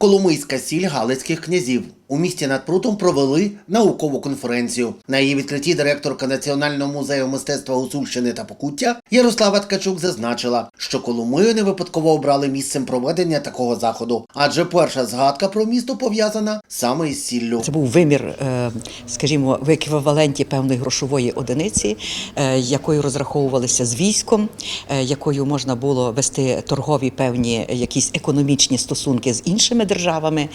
Коломийська сіль Галицьких князів. У місті над Прутом провели наукову конференцію. На її відкритті директорка Національного музею мистецтва Гуцульщини та Покуття Ярослава Ткачук зазначила, що Коломию не випадково обрали місцем проведення такого заходу, адже перша згадка про місто пов'язана саме із сіллю. Це був вимір, е, скажімо, в еквіваленті певної грошової одиниці, е, якою розраховувалися з військом, е, якою можна було вести торгові певні якісь економічні стосунки з іншими державами.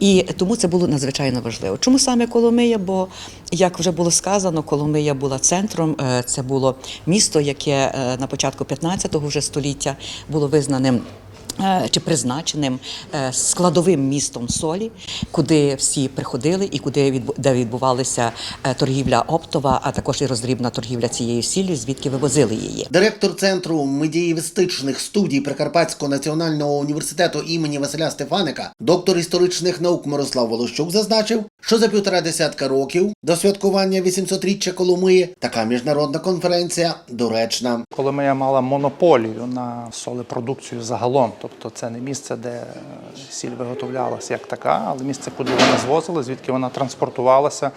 І тому це було надзвичайно важливо. Чому саме Коломия? Бо, як вже було сказано, Коломия була центром. е, Це було місто, яке е, на початку 15-го вже століття було визнаним. Е, Чи призначеним е, складовим містом солі, куди всі приходили і куди де відбувалася е, торгівля оптова, а також і роздрібна торгівля цією сіллю, звідки вивозили її. Директор центру медієвістичних студій Прикарпатського національного університету імені Василя Стефаника, доктор історичних наук Мирослав Волощук зазначив, що за півтора десятка років до святкування 800-річчя Коломиї така міжнародна конференція доречна. Коломия мала монополію на солепродукцію загалом. Тобто це не місце, де е, сіль виготовлялася як така, але місце, куди вона звозила, звідки вона транспортувалася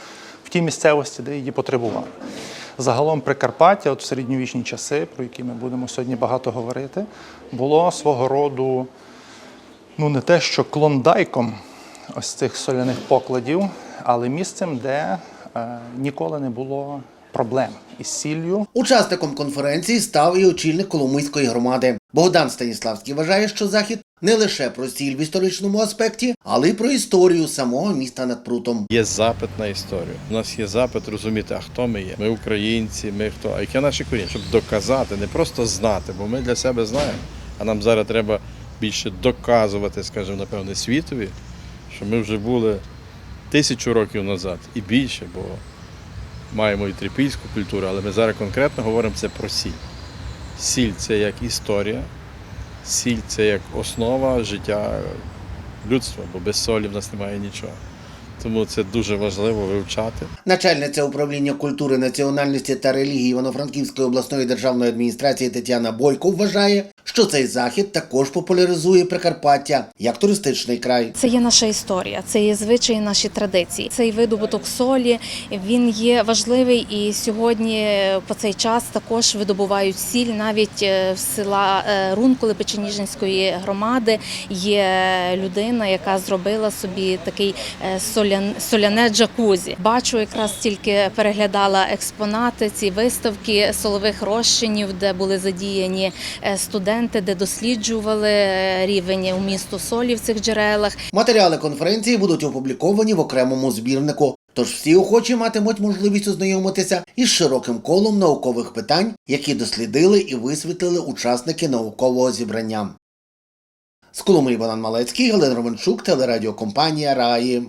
в тій місцевості, де її потребували. Загалом Прикарпаття, от в середньовічні часи, про які ми будемо сьогодні багато говорити, було свого роду ну не те, що клондайком ось цих соляних покладів, але місцем, де е, ніколи не було проблем із сіллю, Учасником конференції став і очільник Коломийської громади. Богдан Станіславський вважає, що захід не лише про сіль в історичному аспекті, але й про історію самого міста над Прутом. Є запит на історію. У нас є запит розуміти, а хто ми є. Ми українці, ми хто, а яке наші коріння, щоб доказати, не просто знати, бо ми для себе знаємо. А нам зараз треба більше доказувати, скажімо, напевне, світові, що ми вже були тисячу років назад і більше, бо маємо і трипільську культуру, але ми зараз конкретно говоримо це про сіль. Сіль це як історія, сіль це як основа життя людства, бо без солі в нас немає нічого. Тому це дуже важливо вивчати. Начальниця управління культури, національності та релігії Івано-Франківської обласної державної адміністрації Тетяна Бойко вважає, що цей захід також популяризує Прикарпаття як туристичний край. Це є наша історія, це є звичаї, наші традиції. Цей видобуток солі він є важливий і сьогодні по цей час також видобувають сіль. Навіть е, в села е, Рунколи Печеніжинської громади є людина, яка зробила собі такий е, солян, соляне джакузі. Бачу, якраз тільки переглядала експонати, ці виставки солових розчинів, де були задіяні е, студенти, де досліджували е, рівень умісту солі в цих джерелах. Матеріали конференції будуть опубліковані в окремому збірнику. Тож всі охочі матимуть можливість ознайомитися із широким колом наукових питань, які дослідили і висвітлили учасники наукового зібрання. З Коломиї Богдан Малецький, Галина Романчук, телерадіокомпанія Раї.